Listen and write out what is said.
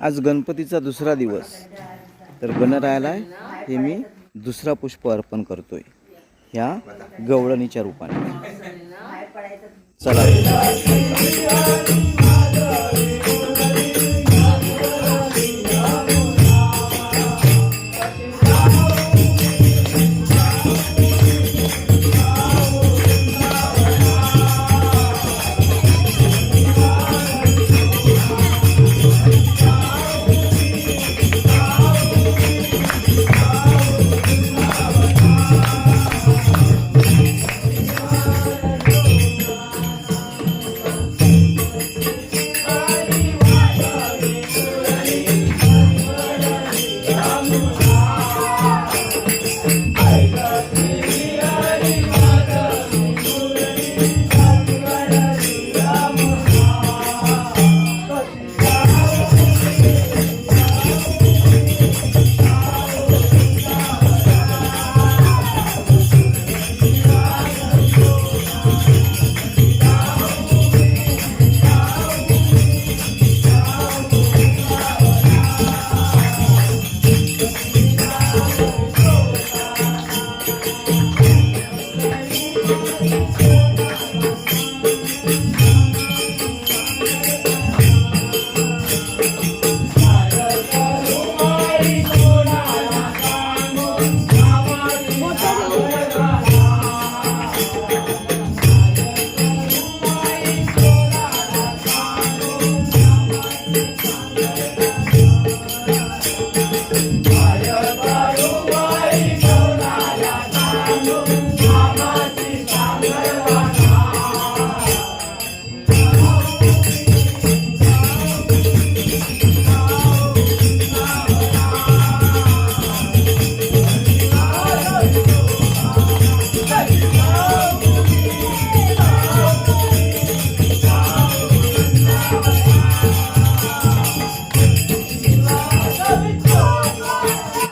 आज गणपतीचा दुसरा दिवस. तर गणरायाला हे मी दुसरा पुष्प अर्पण करतोय. ह्या गवळणीच्या रूपाने. चला.